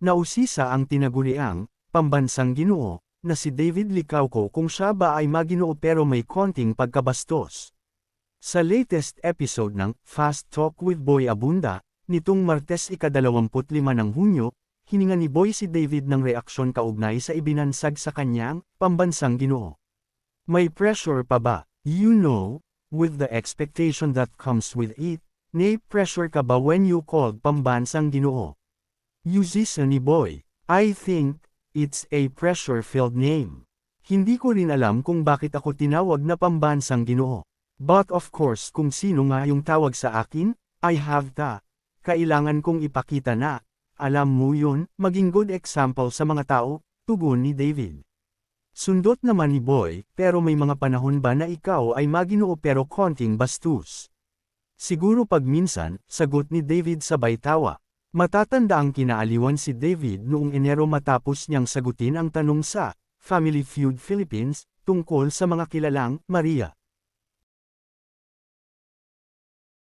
Nausisa ang tinaguriang, pambansang ginoo, na si David Licauco kung siya ba ay maginoo pero may konting pagkabastos. Sa latest episode ng Fast Talk with Boy Abunda, nitong Martes ika-25 ng Hunyo, hininga ni Boy si David ng reaksyon kaugnay sa ibinansag sa kanyang pambansang ginoo. May pressure pa ba? You know, with the expectation that comes with it, nay pressure ka ba when you called pambansang ginoo? Yuzisa ni Boy, I think, it's a pressure-filled name. Hindi ko rin alam kung bakit ako tinawag na pambansang ginoo. But of course kung sino nga yung tawag sa akin, I have ta. Kailangan kong ipakita na, alam mo yun, maging good example sa mga tao, tugon ni David. Sundot naman ni Boy, pero may mga panahon ba na ikaw ay maginoo pero konting bastos? Siguro pag minsan, sagot ni David sabay tawa. Matatanda ang kinaaliwan si David noong Enero matapos niyang sagutin ang tanong sa Family Feud Philippines tungkol sa mga kilalang Maria.